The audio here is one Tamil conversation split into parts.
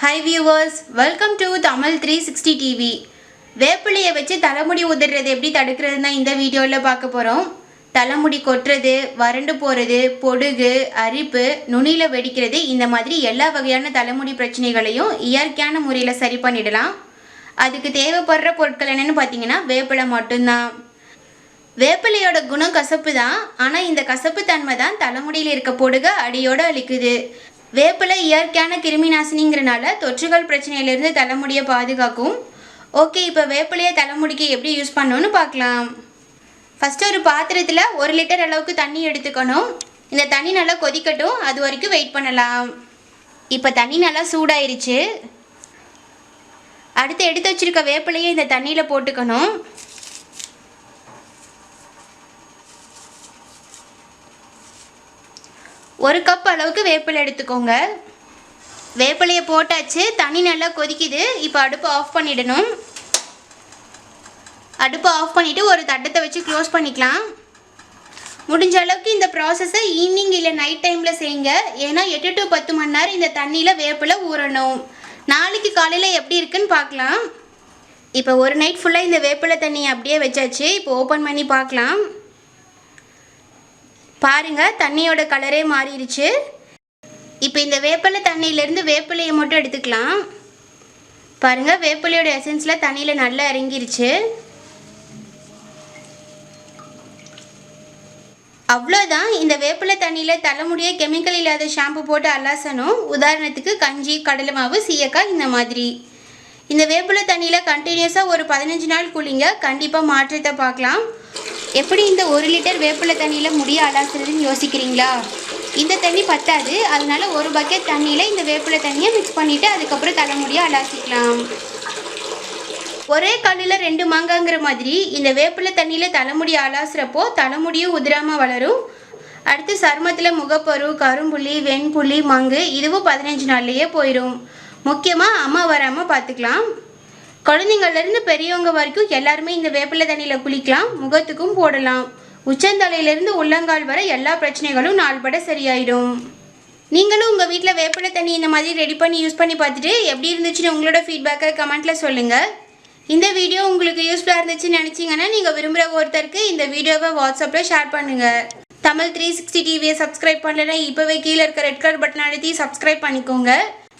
Hi viewers welcome to Tamil three sixty TV வேப்பிலையை வச்சு தலைமுடி உதிர்றது எப்படி தடுக்கிறதுனா தான் இந்த வீடியோவில் பார்க்க போகிறோம் தலைமுடி கொட்டுறது வறண்டு போகிறது பொடுகு அரிப்பு நுனியில் வெடிக்கிறது இந்த மாதிரி எல்லா வகையான தலைமுடி பிரச்சனைகளையும் இயற்கையான முறையில் சரி பண்ணிடலாம். அதுக்கு தேவைப்படுற பொருட்கள் என்னென்னு பார்த்தீங்கன்னா வேப்பிலை மட்டும்தான். வேப்பிலையோட குணம் கசப்பு தான். ஆனால் இந்த கசப்பு தன்மை தான் தலைமுடியில் இருக்க பொடுக அடியோடு அழிக்குது. வேப்பிலை இயற்கையான கிருமி நாசினிங்கிறனால தொற்றுகள் பிரச்சனையிலேருந்து தலைமுடியை பாதுகாக்கும். ஓகே இப்போ வேப்பிலையை தலைமுடிக்கு எப்படி யூஸ் பண்ணணும்னு பார்க்கலாம். ஃபஸ்ட்டு ஒரு பாத்திரத்தில் ஒரு லிட்டர் அளவுக்கு தண்ணி எடுத்துக்கணும். இந்த தண்ணி நல்லா கொதிக்கட்டும் அது வரைக்கும் வெயிட் பண்ணலாம். இப்போ தண்ணி நல்லா சூடாயிருச்சு. அடுத்து எடுத்து வச்சுருக்க வேப்பிலையை இந்த தண்ணியில் போட்டுக்கணும். ஒரு கப் அளவுக்கு வேப்பிலை எடுத்துக்கோங்க. வேப்பிலையை போட்டாச்சு. தண்ணி நல்லா கொதிக்குது. இப்போ அடுப்பு ஆஃப் பண்ணிடணும். அடுப்பை ஆஃப் பண்ணிவிட்டு ஒரு தட்டத்தை வச்சு க்ளோஸ் பண்ணிக்கலாம். முடிஞ்ச அளவுக்கு இந்த ப்ராசஸை ஈவினிங் இல்லை நைட் டைமில் செய்யுங்க. ஏன்னா எட்டு டு பத்து மணி நேரம் இந்த தண்ணியில் வேப்பிலை ஊறணும். நாளைக்கு காலையில் எப்படி இருக்குன்னு பார்க்கலாம். இப்போ ஒரு நைட் ஃபுல்லாக இந்த வேப்பிலை தண்ணியை அப்படியே வச்சாச்சு. இப்போ ஓப்பன் பண்ணி பார்க்கலாம். பாருங்கள் தண்ணியோட கலரே மாறிடுச்சு இப்போ இந்த வேப்பிலை தண்ணியிலேருந்து வேப்பிலையை மட்டும் எடுத்துக்கலாம். பாருங்கள் வேப்பிலையோட எசன்ஸில் தண்ணியில் நல்லா இறங்கிருச்சு. அவ்வளோதான் இந்த வேப்பிலை தண்ணியில் தலைமுடியை கெமிக்கல் இல்லாத ஷாம்பு போட்டு அலாசணும். உதாரணத்துக்கு கஞ்சி கடலை மாவு சீயக்காய் இந்த மாதிரி. இந்த வேப்பிலை தண்ணியில் கண்டினியூஸாக ஒரு பதினஞ்சு நாள் குளிங்க. கண்டிப்பாக மாற்றத்தை பார்க்கலாம். எப்படி இந்த ஒரு லிட்டர் வேப்பிலை தண்ணியில் முடிய அலாசுறதுன்னு யோசிக்கிறீங்களா? இந்த தண்ணி பத்தாது. அதனால ஒரு பக்கெட் தண்ணியில் இந்த வேப்பிலை தண்ணியை மிக்ஸ் பண்ணிவிட்டு அதுக்கப்புறம் தலைமுடியை அலாசிக்கலாம். ஒரே கல்லில் ரெண்டு மாங்காங்கிற மாதிரி இந்த வேப்பிலை தண்ணியில் தலைமுடி அலாசுறப்போ தலைமுடியும் உதிராமல் வளரும். அடுத்து சருமத்தில் முகப்பரு கரும்புள்ளி வெண்புள்ளி மங்கு இதுவும் பதினஞ்சு நாள்லேயே போயிடும் முக்கியமாக அம்மா வராமல் பார்த்துக்கலாம் குழந்தைங்கள்லேருந்து பெரியவங்க வரைக்கும் எல்லாருமே இந்த வேப்பிலை தண்ணியில் குளிக்கலாம் முகத்துக்கும் போடலாம். உச்சந்தலையிலேருந்து உள்ளங்கால் வரை எல்லா பிரச்சனைகளும் நாள்பட சரியாயிடும். நீங்களும் உங்கள் வீட்டில் வேப்பிலை தண்ணி இந்த மாதிரி ரெடி பண்ணி யூஸ் பண்ணி பார்த்துட்டு எப்படி இருந்துச்சுன்னு உங்களோட ஃபீட்பேக்கை கமெண்ட்டில் சொல்லுங்கள் இந்த வீடியோ உங்களுக்கு யூஸ்ஃபுல்லாக இருந்துச்சுன்னு நினச்சிங்கன்னா நீங்கள் விரும்புகிற ஒருத்தருக்கு இந்த வீடியோவை வாட்ஸ்அப்பில் ஷேர் பண்ணுங்கள் தமிழ் த்ரீ சிக்ஸ்டி டிவியை சப்ஸ்கிரைப் பண்ணலைன்னா இப்போவே கீழே இருக்க ரெட் கலர் பட்டன் அழுத்தி சப்ஸ்கிரைப் பண்ணிக்கோங்க.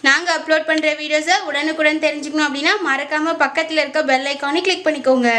நாங்கள் அப்லோட் பண்ணுற வீடியோஸை உடனுக்குடன் தெரிஞ்சுக்கணும் அப்படின்னா மறக்காமல் பக்கத்தில் இருக்க பெல் ஐக்கானை கிளிக் பண்ணிக்கோங்க.